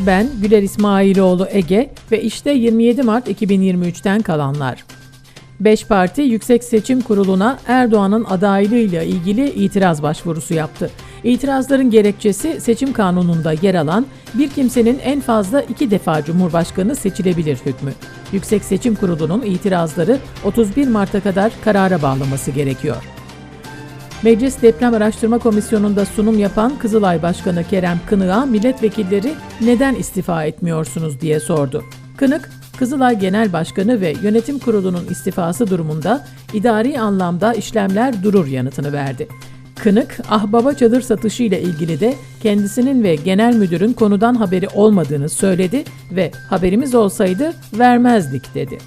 Ben Güler İsmailoğlu Ege ve işte 27 Mart 2023'ten kalanlar. Beş parti Yüksek Seçim Kurulu'na Erdoğan'ın adaylığıyla ilgili itiraz başvurusu yaptı. İtirazların gerekçesi seçim kanununda yer alan bir kimsenin en fazla iki defa Cumhurbaşkanı seçilebilir hükmü. Yüksek Seçim Kurulu'nun itirazları 31 Mart'a kadar karara bağlaması gerekiyor. Meclis Deprem Araştırma Komisyonu'nda sunum yapan Kızılay Başkanı Kerem Kınık'a milletvekilleri neden istifa etmiyorsunuz diye sordu. Kınık, Kızılay Genel Başkanı ve Yönetim Kurulu'nun istifası durumunda idari anlamda işlemler durur yanıtını verdi. Kınık, Ahbaba çadır satışı ile ilgili de kendisinin ve genel müdürün konudan haberi olmadığını söyledi ve haberimiz olsaydı vermezdik dedi.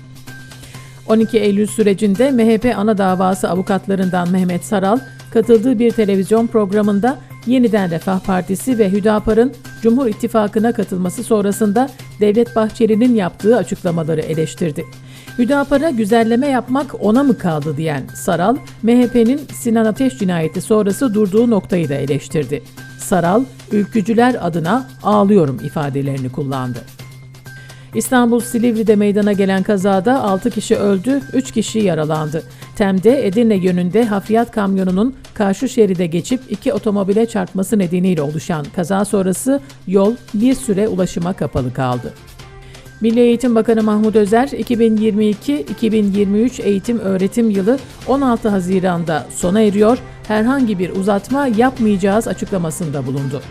12 Eylül sürecinde MHP ana davası avukatlarından Mehmet Saral katıldığı bir televizyon programında yeniden Refah Partisi ve Hüdapar'ın Cumhur İttifakı'na katılması sonrasında Devlet Bahçeli'nin yaptığı açıklamaları eleştirdi. Hüdapar'a güzelleme yapmak ona mı kaldı diyen Saral, MHP'nin Sinan Ateş cinayeti sonrası durduğu noktayı da eleştirdi. Saral, ülkücüler adına ağlıyorum ifadelerini kullandı. İstanbul Silivri'de meydana gelen kazada 6 kişi öldü, 3 kişi yaralandı. Tem'de Edirne yönünde hafriyat kamyonunun karşı şeride geçip iki otomobile çarpması nedeniyle oluşan kaza sonrası yol bir süre ulaşıma kapalı kaldı. Milli Eğitim Bakanı Mahmut Özer, 2022-2023 eğitim öğretim yılı 16 Haziran'da sona eriyor, herhangi bir uzatma yapmayacağız açıklamasında bulundu.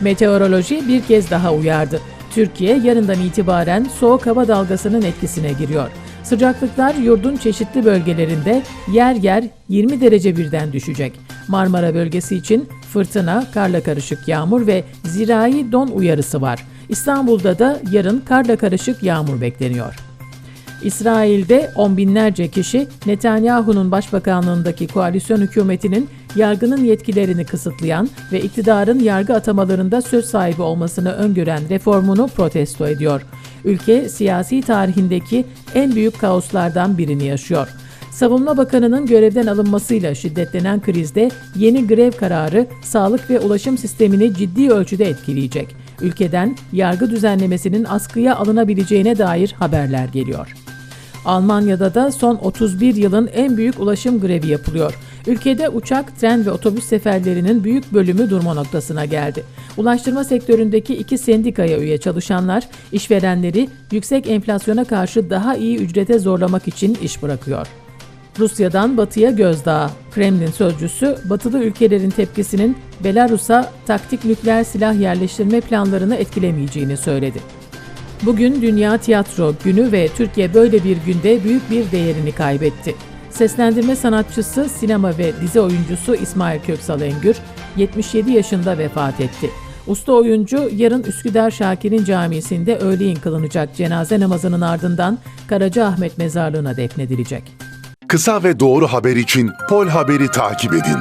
Meteoroloji bir kez daha uyardı. Türkiye yarından itibaren soğuk hava dalgasının etkisine giriyor. Sıcaklıklar yurdun çeşitli bölgelerinde yer yer 20 derece birden düşecek. Marmara bölgesi için fırtına, karla karışık yağmur ve zirai don uyarısı var. İstanbul'da da yarın karla karışık yağmur bekleniyor. İsrail'de on binlerce kişi Netanyahu'nun başbakanlığındaki koalisyon hükümetinin yargının yetkilerini kısıtlayan ve iktidarın yargı atamalarında söz sahibi olmasını öngören reformunu protesto ediyor. Ülke siyasi tarihindeki en büyük kaoslardan birini yaşıyor. Savunma Bakanı'nın görevden alınmasıyla şiddetlenen krizde yeni grev kararı sağlık ve ulaşım sistemini ciddi ölçüde etkileyecek. Ülkeden yargı düzenlemesinin askıya alınabileceğine dair haberler geliyor. Almanya'da da son 31 yılın en büyük ulaşım grevi yapılıyor. Ülkede uçak, tren ve otobüs seferlerinin büyük bölümü durma noktasına geldi. Ulaştırma sektöründeki iki sendikaya üye çalışanlar, işverenleri yüksek enflasyona karşı daha iyi ücrete zorlamak için iş bırakıyor. Rusya'dan batıya gözdağı. Kremlin sözcüsü, batılı ülkelerin tepkisinin Belarus'a taktik nükleer silah yerleştirme planlarını etkilemeyeceğini söyledi. Bugün Dünya Tiyatro Günü ve Türkiye böyle bir günde büyük bir değerini kaybetti. Seslendirme sanatçısı, sinema ve dizi oyuncusu İsmail Köksal Engür 77 yaşında vefat etti. Usta oyuncu yarın Üsküdar Şakir'in camisinde öğleyin kılınacak cenaze namazının ardından Karacaahmet mezarlığına defnedilecek. Kısa ve doğru haber için Pol Haber'i takip edin.